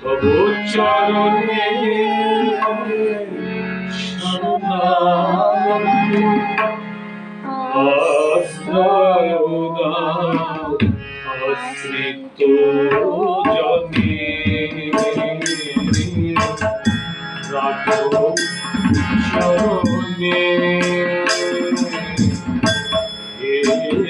তবু চরণে আশ্রয় আশ্রিত জনে রাখো চরণে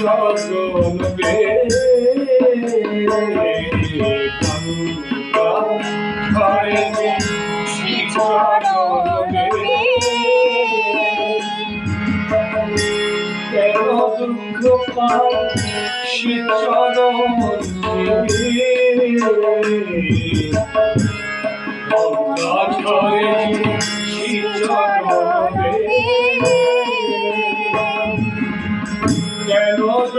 শ্রীচরণ বে গঙ্গা ছাড়ে যে শ্রীচরণ বে কেন দুঃখ পায় শ্রীচরণ গঙ্গা ছাড়ে যে শ্রীচরণ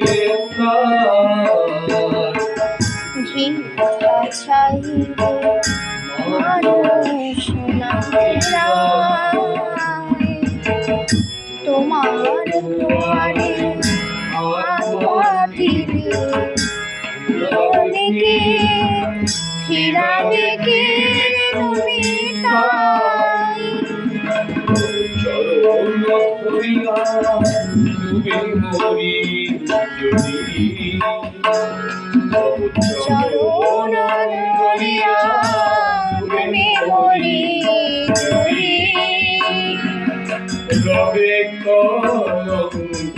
ভিক্ষা মরি যদি চরণ ধরিয়া তুমি মরি যদি রবে গোবিন্দ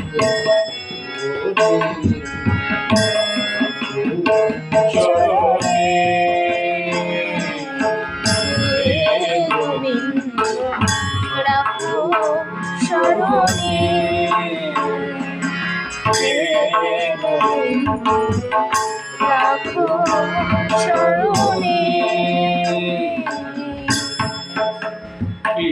রাখো শরণে রাখো শরণে কি?